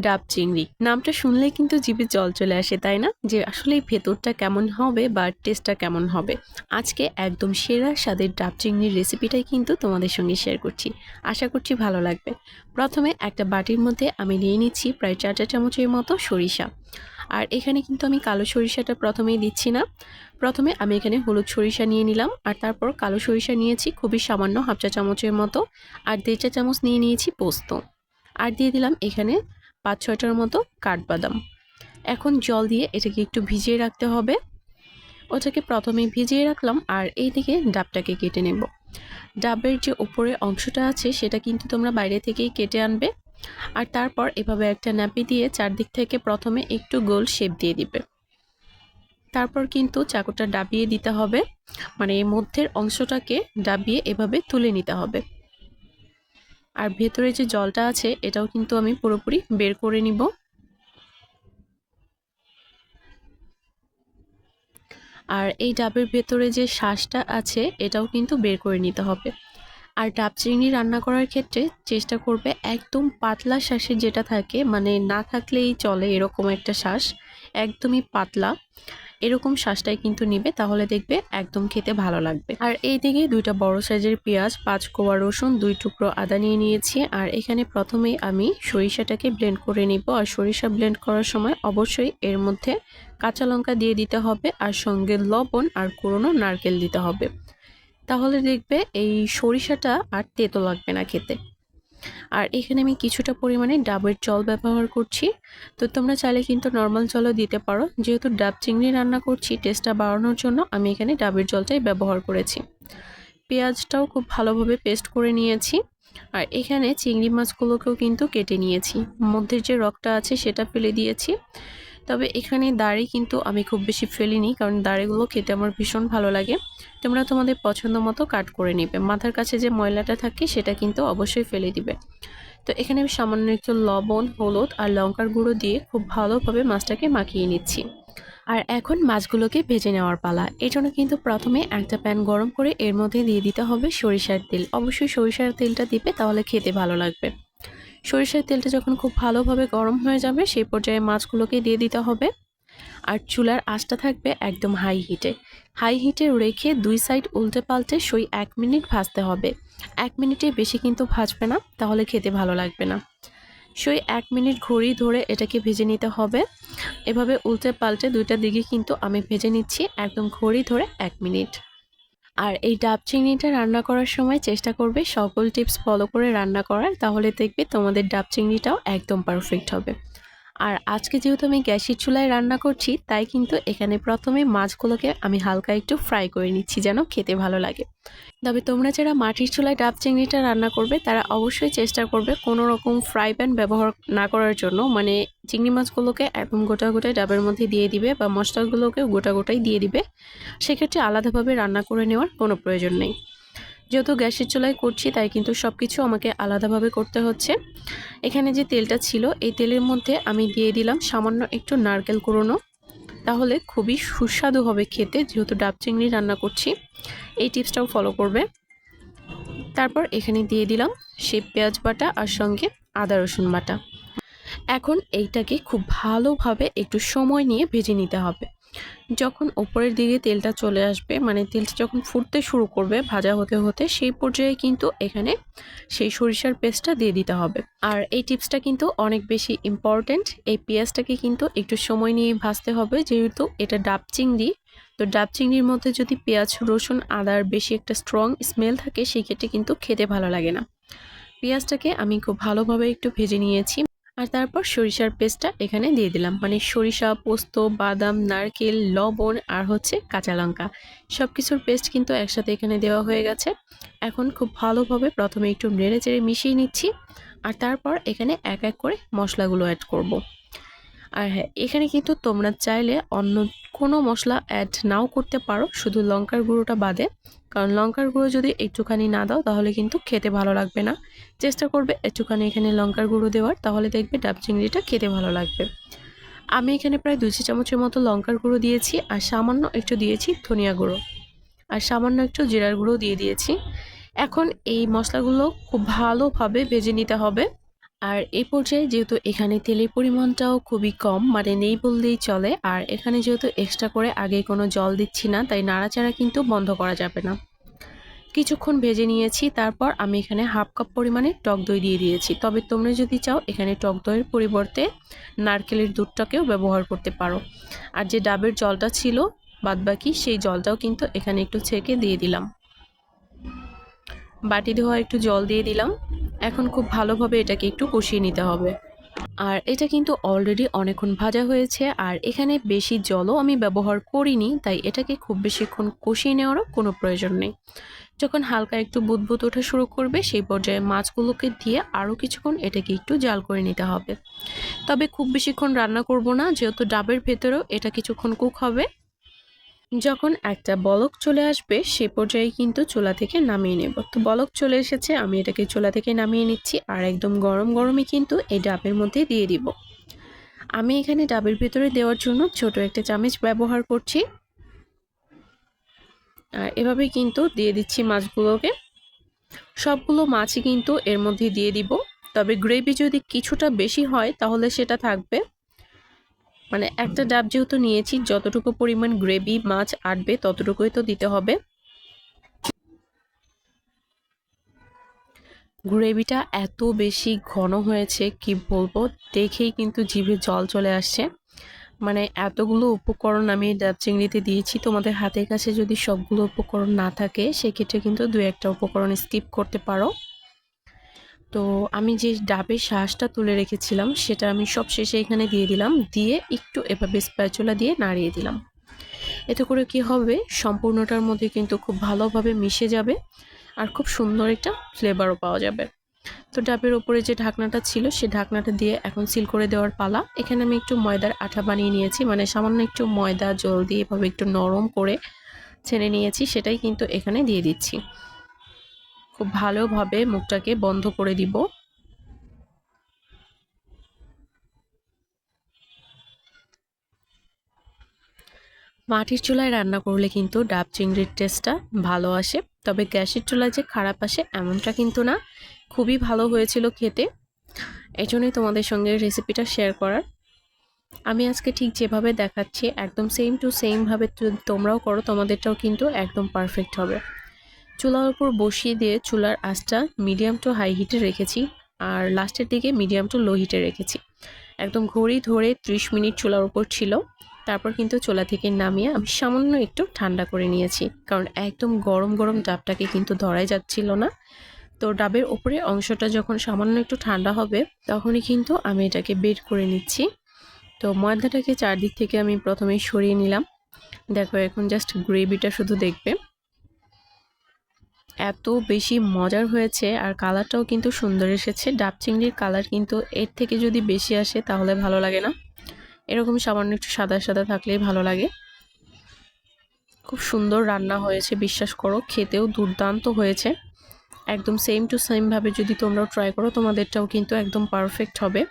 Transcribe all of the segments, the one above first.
ডাব চিংড়ি। নামটা শুনলেই কিন্তু জিভে জল চলে আসে, তাই না? যে আসলে ভেতরটা কেমন হবে বা টেস্টটা কেমন হবে। আজকে একদম সেরা স্বাদের ডাব চিংড়ির রেসিপিটাই কিন্তু তোমাদের সঙ্গে শেয়ার করছি। আশা করছি ভালো লাগবে। প্রথমে একটা বাটির মধ্যে আমি নিয়ে নিচ্ছি প্রায় চার চা চামচের মতো সরিষা। আর এখানে কিন্তু আমি কালো সরিষাটা প্রথমেই দিচ্ছি না। প্রথমে আমি এখানে হলুদ সরিষা নিয়ে নিলাম, আর তারপর কালো সরিষা নিয়েছি খুবই সামান্য হাফ চা চামচের মতো। আর দেড় চা চামচ নিয়ে নিয়েছি পোস্ত। আর দিয়ে দিলাম এখানে পাঁচ ছয়টার মতো কাঠবাদাম। এখন জল দিয়ে এটাকে একটু ভিজিয়ে রাখতে হবে। ওটাকে প্রথমে ভিজিয়ে রাখলাম আর এইদিকে ডাবটাকে কেটে নেব। ডাবের যে উপরে অংশটা আছে সেটা কিন্তু তোমরা বাইরে থেকেই কেটে আনবে আর তারপর এভাবে একটা ন্যাপি দিয়ে চারদিক থেকে প্রথমে একটু গোল শেপ দিয়ে দিবে। তারপর কিন্তু চাকুটা ডাবিয়ে দিতে হবে। মানে মধ্যের অংশটাকে ডাবিয়ে এভাবে তুলে নিতে হবে। আর ভেতরে যে জলটা আছে, এটাও কিন্তু আমি পুরোপুরি বের করে নিব। আর এই ডাবের ভেতরে যে শ্বাসটা আছে, এটাও কিন্তু বের করে নিতে হবে। আর ডাব চিংড়ি রান্না করার ক্ষেত্রে চেষ্টা করবে একদম পাতলা শ্বাসের যেটা থাকে মানে না থাকলেই চলে এরকম একটা শ্বাস, একদমই পাতলা। এরকম শ্বাসটাই কিন্তু নিবে, তাহলে দেখবে একদম খেতে ভালো লাগবে। আর এই দিকে দুইটা বড় সাইজের পেঁয়াজ, পাঁচ কোয়া রসুন, দুই টুকরো আদা নিয়ে নিয়েছি। আর এখানে প্রথমেই আমি সরিষাটাকে ব্লেন্ড করে নিব। আর সরিষা ব্লেন্ড করার সময় অবশ্যই এর মধ্যে কাঁচা লঙ্কা দিয়ে দিতে হবে, আর সঙ্গে লবণ আর কুড়োনো নারকেল দিতে হবে। তাহলে দেখবে এই সরিষাটা আর তেতো লাগবে না খেতে। আর এখানে আমি কিছুটা পরিমাণে ডাবের জল ব্যবহার করছি। তো তোমরা চাইলে কিন্তু নর্মাল জলও দিতে পারো। যেহেতু ডাব চিংড়ি রান্না করছি টেস্টটা বাড়ানোর জন্য আমি এখানে ডাবের জলটাই ব্যবহার করেছি। পেঁয়াজটাও খুব ভালোভাবে পেস্ট করে নিয়েছি। আর এখানে চিংড়ি মাছগুলোকেও কিন্তু কেটে নিয়েছি। মধ্যের যে রকটা আছে সেটা ফেলে দিয়েছি। তবে এখানে দাড়ি কিন্তু আমি খুব বেশি ফেলিনি, কারণ দাড়িগুলো খেতে আমার ভীষণ ভালো লাগে। তোমরা তোমাদের পছন্দ মতো কাট করে নিবে। মাথার কাছে যে ময়লাটা থাকে সেটা কিন্তু অবশ্যই ফেলে দিবে। তো এখানে আমি সামান্য একটু লবণ, হলুদ আর লঙ্কার গুঁড়ো দিয়ে খুব ভালোভাবে মাছটাকে মাখিয়ে নিচ্ছি। আর এখন মাছগুলোকে ভেজে নেওয়ার পালা। এই জন্য কিন্তু প্রথমে একটা প্যান গরম করে এর মধ্যে দিয়ে দিতে হবে সরিষার তেল। অবশ্যই সরিষার তেলটা দিবে, তাহলে খেতে ভালো লাগবে। সরিষার তেলটা যখন খুব ভালোভাবে গরম হয়ে যাবে, সেই পর্যায়ে মাছগুলোকে দিয়ে দিতে হবে। আর চুলার আঁচটা থাকবে একদম হাই হিটে হাই হিটে রেখে দুই সাইড উল্টে পাল্টে সই এক মিনিট ভাজতে হবে। এক মিনিটে বেশি কিন্তু ভাজবে না, তাহলে খেতে ভালো লাগবে না। সই এক মিনিট ঘড়ি ধরে এটাকে ভেজে নিতে হবে। এভাবে উল্টে পাল্টে দুইটা দিকে কিন্তু আমি ভেজে নিচ্ছি একদম ঘড়ি ধরে এক মিনিট। আর এই ডাব চিংড়িটা রান্না করার সময় চেষ্টা করবে সকল টিপস ফলো করে রান্না করার, তাহলে দেখবে তোমাদের ডাব চিংড়িটাও একদম পারফেক্ট হবে। আর আজকে যেহেতু আমি গ্যাসের চুলায় রান্না করছি, তাই কিন্তু এখানে প্রথমে মাছগুলোকে আমি হালকা একটু ফ্রাই করে নিচ্ছি যেন খেতে ভালো লাগে। তবে তোমরা যারা মাটির চুলায় ডাব চিংড়িটা রান্না করবে, তারা অবশ্যই চেষ্টা করবে কোনো রকম ফ্রাই প্যান ব্যবহার না করার জন্য। মানে চিংড়ি মাছগুলোকে একদম গোটা গোটায় ডাবের মধ্যে দিয়ে দিবে বা মশলাগুলোকে গোটা গোটাই দিয়ে দিবে। সেক্ষেত্রে আলাদাভাবে রান্না করে নেওয়ার কোনো প্রয়োজন নেই। যেহেতু গ্যাসের চুলায় করছি, তাই কিন্তু সব কিছু আমাকে আলাদাভাবে করতে হচ্ছে। এখানে যে তেলটা ছিল, এই তেলের মধ্যে আমি দিয়ে দিলাম সামান্য একটু নারকেল কুড়োনো। তাহলে খুবই সুস্বাদু হবে খেতে, যেহেতু ডাব চিংড়ি রান্না করছি। এই টিপসটাও ফলো করবে। তারপর এখানে দিয়ে দিলাম সে পেঁয়াজ বাটা আর সঙ্গে আদা রসুন বাটা। এখন এইটাকে খুব ভালোভাবে একটু সময় নিয়ে ভেজে নিতে হবে। যখন ওপরের দিকে তেলটা চলে আসবে মানে তেলটা যখন ফুটতে শুরু করবে ভাজা হতে হতে, সেই পর্যায়ে কিন্তু এখানে সেই সরিষার পেস্টটা দিয়ে দিতে হবে। আর এই টিপসটা কিন্তু অনেক বেশি ইম্পর্ট্যান্ট এই পেঁয়াজটাকে কিন্তু একটু সময় নিয়ে ভাজতে হবে, যেহেতু এটা ডাব চিংড়ি। তো ডাব চিংড়ির মধ্যে যদি পেঁয়াজ, রসুন আদার বেশি একটা স্ট্রং স্মেল থাকে, সেই ক্ষেত্রে কিন্তু খেতে ভালো লাগে না। পেঁয়াজটাকে আমি খুব ভালোভাবে একটু ভেজে নিয়েছি আর তারপর সরিষার পেস্টটা এখানে দিয়ে দিলাম। মানে সরিষা, পোস্ত, বাদাম, নারকেল, লবণ আর হচ্ছে কাঁচা লঙ্কা। সব কিছুর পেস্ট কিন্তু একসাথে এখানে দেওয়া হয়ে গেছে। এখন খুব ভালোভাবে প্রথমে একটু নেড়ে চেড়ে মিশিয়ে নিচ্ছি। আর তারপর এখানে এক এক করে মশলাগুলো অ্যাড করব। আর হ্যাঁ এখানে কিন্তু তোমরা চাইলে অন্য কোনো মশলা অ্যাড নাও করতে পারো, শুধু লঙ্কার গুঁড়োটা বাদে। কারণ লঙ্কার গুঁড়ো যদি একটুখানি না দাও, তাহলে কিন্তু খেতে ভালো লাগবে না। চেষ্টা করবে একটুখানি এখানে লঙ্কার গুঁড়ো দেওয়ার, তাহলে দেখবে ডাব চিংড়িটা খেতে ভালো লাগবে। আমি এখানে প্রায় দুশো চামচের মতো লঙ্কার গুঁড়ো দিয়েছি, আর সামান্য একটু দিয়েছি ধনিয়া গুঁড়ো। আর সামান্য একটু জিরার গুঁড়ো দিয়ে দিয়েছি। এখন এই মশলাগুলো খুব ভালোভাবে ভেজে নিতে হবে। আর এই পর্যায়ে যেহেতু এখানে তেলের পরিমাণটাও খুবই কম মানে নেই বললেই চলে। আর এখানে যেহেতু এক্সট্রা করে আগে কোনো জল দিচ্ছি না, তাই নাড়াচাড়া কিন্তু বন্ধ করা যাবে না। কিছুক্ষণ ভেজে নিয়েছি, তারপর আমি এখানে হাফ কাপ পরিমাণে টক দই দিয়ে দিয়েছি। তবে তোমরা যদি চাও, এখানে টক দইয়ের পরিবর্তে নারকেলের দুধটাকেও ব্যবহার করতে পারো। আর যে ডাবের জলটা ছিল, বাদবাকি সেই জলটাও কিন্তু এখানে একটু ছেঁকে দিয়ে দিলাম। বাটি ধোয়া একটু জল দিয়ে দিলাম। এখন খুব ভালোভাবে এটাকে একটু কষিয়ে নিতে হবে। আর এটা কিন্তু অলরেডি অনেকক্ষণ ভাজা হয়েছে, আর এখানে বেশি জলও আমি ব্যবহার করিনি, তাই এটাকে খুব বেশিক্ষণ কষিয়ে নেওয়ারও কোনো প্রয়োজন নেই। যখন হালকা একটু বুদবুদ ওঠা শুরু করবে, সেই পর্যায়ে মাছগুলোকে দিয়ে আরও কিছুক্ষণ এটাকে একটু জাল করে নিতে হবে। তবে খুব বেশিক্ষণ রান্না করব না, যেহেতু ডাবের ভেতরেও এটা কিছুক্ষণ কুক হবে। যখন একটা বলক চলে আসবে, সে পর্যায়ে কিন্তু চুলা থেকে নামিয়ে নেব। তো বলক চলে এসেছে, আমি এটাকে চুলা থেকে নামিয়ে নিচ্ছি আর একদম গরম গরমই কিন্তু এই ডাবের মধ্যে দিয়ে দিব। আমি এখানে ডাবের ভিতরে দেওয়ার জন্য ছোট একটা চামচ ব্যবহার করছি। আর এভাবে কিন্তু দিয়ে দিচ্ছি মাছগুলোকে। সবগুলো মাছই কিন্তু এর মধ্যে দিয়ে দিব। তবে গ্রেভি যদি কিছুটা বেশি হয়, তাহলে সেটা থাকবে। মানে একটা ডাব যেহেতু নিয়েছি, যতটুকু পরিমাণ গ্রেভি, মাছ আটবে ততটুকুই তো দিতে হবে। গ্রেভিটা এত বেশি ঘন হয়েছে, কি বলব? দেখেই কিন্তু জিভে জল চলে আসছে। মানে এতগুলো উপকরণ আমি ডাব চিংড়িতে দিয়েছি, তোমাদের হাতের কাছে যদি সবগুলো উপকরণ না থাকে, সেক্ষেত্রে কিন্তু দু একটা উপকরণ স্কিপ করতে পারো। তো আমি যে ডাবের শাঁসটা তুলে রেখেছিলাম, সেটা আমি সব শেষে এখানে দিয়ে দিলাম। দিয়ে একটু এভাবে স্প্যাচুলা দিয়ে নাড়িয়ে দিলাম। এতে করে কি হবে, সম্পূর্ণটার মধ্যে কিন্তু খুব ভালোভাবে মিশে যাবে আর খুব সুন্দর একটা ফ্লেভারও পাওয়া যাবে। তো ডাবের ওপরে যে ঢাকনাটা ছিল, সে ঢাকনাটা দিয়ে এখন সিল করে দেওয়ার পালা। এখানে আমি একটু ময়দার আঠা বানিয়ে নিয়েছি মানে সামান্য একটু ময়দা জল দিয়ে এভাবে একটু নরম করে ছেনে নিয়েছি, সেটাই কিন্তু এখানে দিয়ে দিচ্ছি। খুব ভালোভাবে মুখটাকে বন্ধ করে দিব। মাটির চুলায় রান্না করলে কিন্তু ডাব চিংড়ির টেস্টটা ভালো আসে, তবে গ্যাসের চুলায় যে খারাপ আসে এমনটা কিন্তু না। খুবই ভালো হয়েছিল খেতে। এই জন্যই তোমাদের সঙ্গে রেসিপিটা শেয়ার করার। আমি আজকে ঠিক যেভাবে দেখাচ্ছি, একদম সেম টু সেমভাবে তোমরাও করো, তোমাদেরটাও কিন্তু একদম পারফেক্ট হবে। চুলার উপর বসিয়ে দিয়ে চুলার আঁচটা মিডিয়াম টু হাই হিটে রেখেছি আর লাস্টের দিকে মিডিয়াম টু লো হিটে রেখেছি। একদম ঘড়ি ধরে ত্রিশ মিনিট চুলার উপর ছিল। তারপর কিন্তু চুলা থেকে নামিয়ে আমি সামান্য একটু ঠান্ডা করে নিয়েছি। কারণ একদম গরম গরম ডাবটাকে কিন্তু ধরাই যাচ্ছিল না। তো ডাবের ওপরে অংশটা যখন সামান্য একটু ঠান্ডা হবে, তখনই কিন্তু আমি এটাকে বের করে নিচ্ছি। তো ময়দাটাকে চারদিক থেকে আমি প্রথমেই সরিয়ে নিলাম। দেখো, এখন জাস্ট গ্রেভিটা শুধু দেখবে। এত বেশি মজার হয়েছে আর কালারটাও কিন্তু সুন্দর এসেছে। ডাব চিংড়ির কালার কিন্তু এর থেকে যদি বেশি আসে তাহলে ভালো লাগে না। এরকম সামান্য একটু সাদা সাদা থাকলেই ভালো লাগে। খুব সুন্দর রান্না হয়েছে, বিশ্বাস করো, খেতেও দুর্দান্ত হয়েছে। একদম সেম টু সেমভাবে যদি তোমরাও ট্রাই করো, তোমাদেরটাও কিন্তু একদম পারফেক্ট হবে।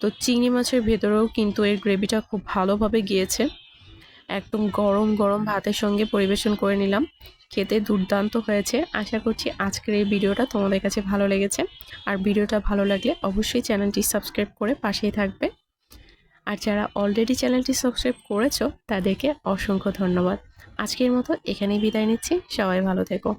তো চিংড়ি মাছের ভেতরেও কিন্তু এর গ্রেভিটা খুব ভালোভাবে গিয়েছে। একদম গরম গরম ভাতের সঙ্গে পরিবেশন করে নিলাম। খেতে দুর্দান্ত হয়েছে। আশা করছি আজকের এই ভিডিওটা তোমাদের কাছে ভালো লেগেছে। আর ভিডিওটা ভালো লাগলে অবশ্যই চ্যানেলটি সাবস্ক্রাইব করে পাশেই থাকবে। আর যারা অলরেডি চ্যানেলটি সাবস্ক্রাইব করেছ, তাদেরকে অসংখ্য ধন্যবাদ। আজকের মতো এখানেই বিদায় নিচ্ছি। সবাই ভালো থেকো।